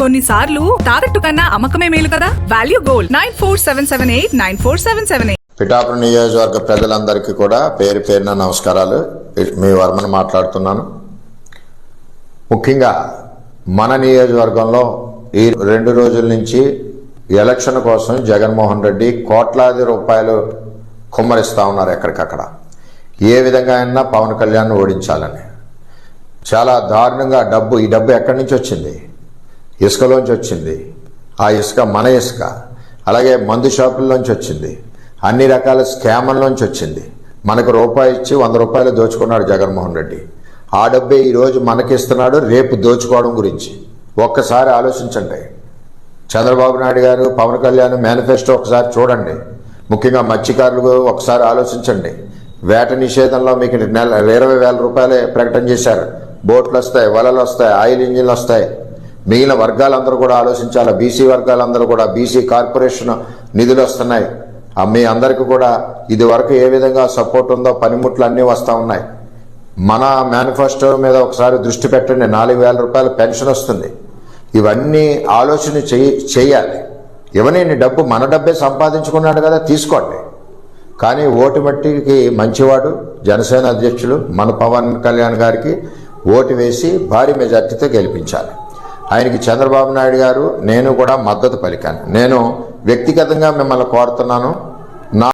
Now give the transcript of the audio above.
కొన్నిసార్లు తాకట్టు కన్నా అమ్మకమే మేలు కదా? Value gold nine four seven seven eight nine four seven seven eight Pithapuram నియోజకవర్గ ప్రజలందరికీ కూడా పేరు పేరున నమస్కారాలు. మీ వర్మను మాట్లాడుతున్నాను. ముఖ్యంగా మన నియోజకవర్గంలో ఈ రెండు రోజుల నుంచి ఎలక్షన్ కోసం జగన్మోహన్ రెడ్డి కోట్లాది రూపాయలు కుమ్మరిస్తా ఉన్నారు ఎక్కడికక్కడ. ఏ విధంగా అయినా పవన్ కళ్యాణ్ ఓడించాలని. చాలా దారుణంగా డబ్బు ఈ డబ్బు ఎక్కడి నుంచి వచ్చింది? ఇసుకలోంచి వచ్చింది. ఆ ఇసుక మన ఇసుక. అలాగే మందు షాపుల్లోంచి వచ్చింది. అన్ని రకాల స్కామ్ల్లోంచి వచ్చింది. మనకు రూపాయి ఇచ్చి వంద రూపాయలు దోచుకున్నాడు జగన్మోహన్ రెడ్డి. ఆ డబ్బే ఈరోజు మనకిస్తున్నాడు రేపు దోచుకోవడం గురించి. ఒక్కసారి ఆలోచించండి. చంద్రబాబు నాయుడు గారు పవన్ కళ్యాణ్ మేనిఫెస్టో ఒకసారి చూడండి. ముఖ్యంగా మత్స్యకారులు ఒకసారి ఆలోచించండి. వేట నిషేధంలో మీకు నెల ఇరవై వేల రూపాయలే ప్రకటన చేశారు. బోట్లు వస్తాయి వలలు వస్తాయి ఆయిల్ ఇంజిన్లు వస్తాయి. మిగిలిన వర్గాలందరూ కూడా ఆలోచించాలి? బీసీ వర్గాలందరూ కూడా బీసీ కార్పొరేషన్ నిధులు వస్తున్నాయి. మీ అందరికీ కూడా ఇది వరకు ఏ విధంగా సపోర్ట్ ఉందో పనిముట్లు అన్నీ వస్తూ ఉన్నాయి. మన మేనిఫెస్టో మీద ఒకసారి దృష్టి పెట్టండి. నాలుగు వేల రూపాయల పెన్షన్ వస్తుంది. ఇవన్నీ ఆలోచన చేయి చేయాలి. ఇవన్నీ డబ్బు మన డబ్బే సంపాదించుకున్నాడు కదా తీసుకోండి. కానీ ఓటు మట్టికి మంచివాడు జనసేన అధ్యక్షులు మన పవన్ కళ్యాణ్ గారికి ఓటు వేసి భారీ మెజార్టీతో గెలిపించాలి. ఆయనకి చంద్రబాబు నాయుడు గారు నేను కూడా మద్దతు పలికాను. నేను వ్యక్తిగతంగా మిమ్మల్ని కోరుతున్నాను.